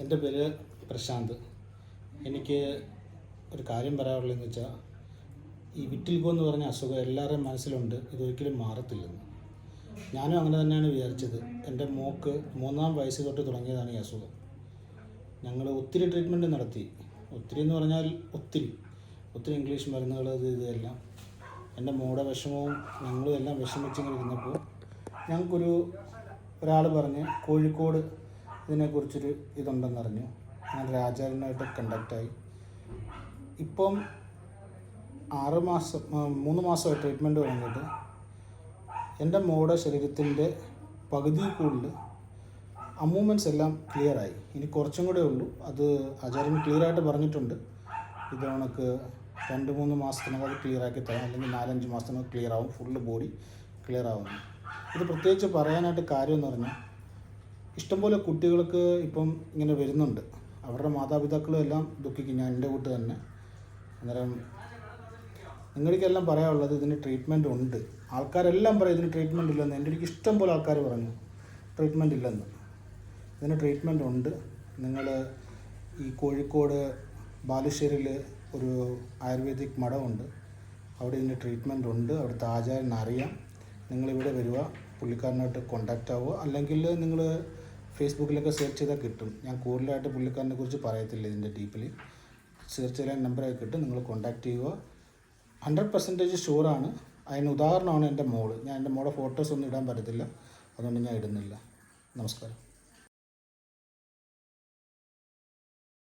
എന്റെ പേര് പ്രശാന്ത്. എനിക്ക് ഒരു കാര്യം പറയാനുള്ളതെന്ന് വെച്ചാൽ ഈ വിറ്റിൽഗോ എന്ന് പറഞ്ഞ അസുഖം എല്ലാവരുടെയും മനസ്സിലുണ്ട്. ഇതൊരിക്കലും മാറത്തില്ലെന്ന്. ഞാനും അങ്ങനെ തന്നെയാണ് വിചാരിച്ചത്. എന്റെ മോക്ക് മൂന്നാം വയസ്സ് തൊട്ട് തുടങ്ങിയതാണ് ഈ അസുഖം. ഞങ്ങൾ ഒത്തിരി ട്രീറ്റ്മെന്റ് നടത്തി. ഒത്തിരി എന്ന് പറഞ്ഞാൽ ഒത്തിരി. ഒത്തിരി ഇംഗ്ലീഷ് മരുന്നുകൾ ഇത് ഇതെല്ലാം. എന്റെ മോടെ വിഷമവും ഞങ്ങളും എല്ലാം വിഷമിച്ചിങ്ങനെ ഇരുന്നപ്പോൾ ഞങ്ങൾക്കൊരു ഒരാൾ പറഞ്ഞ് കോഴിക്കോട് ഇതിനെക്കുറിച്ചൊരു ഇതുണ്ടെന്നറിഞ്ഞു. ഞാൻ രാജാവിനായിട്ട് കണ്ടക്റ്റായി ഇപ്പം ആറ് മാസം മൂന്ന് മാസം ട്രീറ്റ്മെന്റ് തുടങ്ങിയിട്ട് എന്റെ മോടെ ശരീരത്തിന്റെ പകുതി കൂടുതൽ അമൂവ്മെന്റ്സ് എല്ലാം ക്ലിയറായി ഇനി കുറച്ചും കൂടെ ഉള്ളൂ. അത് ആചാര്യൻ ക്ലിയറായിട്ട് പറഞ്ഞിട്ടുണ്ട്. ഇത് കണക്ക് രണ്ട് മൂന്ന് മാസത്തിനകം അത് ക്ലിയറാക്കി തരാം. അല്ലെങ്കിൽ നാലഞ്ച് മാസത്തിനകം ക്ലിയർ ആവും. ഫുള്ള് ബോഡി ക്ലിയർ ആവും ഇത് പ്രത്യേകിച്ച് പറയാനായിട്ട് കാര്യമെന്ന് പറഞ്ഞാൽ ഇഷ്ടംപോലെ കുട്ടികൾക്ക് ഇപ്പം ഇങ്ങനെ വരുന്നുണ്ട്. അവരുടെ മാതാപിതാക്കളും എല്ലാം ദുഃഖിക്കും ഞാൻ എന്റെ കൂട്ട് തന്നെ. അന്നേരം നിങ്ങൾക്കെല്ലാം പറയാനുള്ളത് ഇതിന് ട്രീറ്റ്മെന്റ് ഉണ്ട്. ആൾക്കാരെല്ലാം പറയും ഇതിന് ട്രീറ്റ്മെന്റ് ഇല്ലെന്ന്. എന്റെ എനിക്ക് ഇഷ്ടം പോലെ ആൾക്കാർ പറഞ്ഞു. ട്രീറ്റ്മെന്റ് ഇല്ലെന്ന്. ഇതിന് ട്രീറ്റ്മെന്റ് ഉണ്ട്. നിങ്ങൾ ഈ കോഴിക്കോട് ബാലുശ്ശേരിയിൽ ഒരു ആയുർവേദിക് മഠമുണ്ട്. അവിടെ ഇതിന് ട്രീറ്റ്മെന്റ് ഉണ്ട്. അവിടുത്തെ ആചാര്യൻ അറിയാം നിങ്ങളിവിടെ വരിക പുള്ളിക്കാരനായിട്ട് കോണ്ടാക്റ്റ് ആവുക. അല്ലെങ്കിൽ നിങ്ങൾ ഫേസ്ബുക്കിലൊക്കെ സെർച്ച് ചെയ്താൽ കിട്ടും. ഞാൻ കൂടുതലായിട്ട് പുള്ളിക്കാരനെ കുറിച്ച് പറയത്തില്ല ഇതിന്റെ ഡീപ്പിൽ സെർച്ച് ചെയ്യാൻ നമ്പറൊക്കെ കിട്ടും. നിങ്ങൾ കോൺടാക്റ്റ് ചെയ്യുക. ഹൺഡ്രഡ് പെർസെന്റേജ് ഷുവറാണ് അതിന് ഉദാഹരണമാണ് എന്റെ മോൾ. ഞാൻ എന്റെ മോളെ ഫോട്ടോസ് ഒന്നും ഇടാൻ പറ്റത്തില്ല. അതുകൊണ്ട് ഞാൻ ഇടുന്നില്ല. നമസ്കാരം.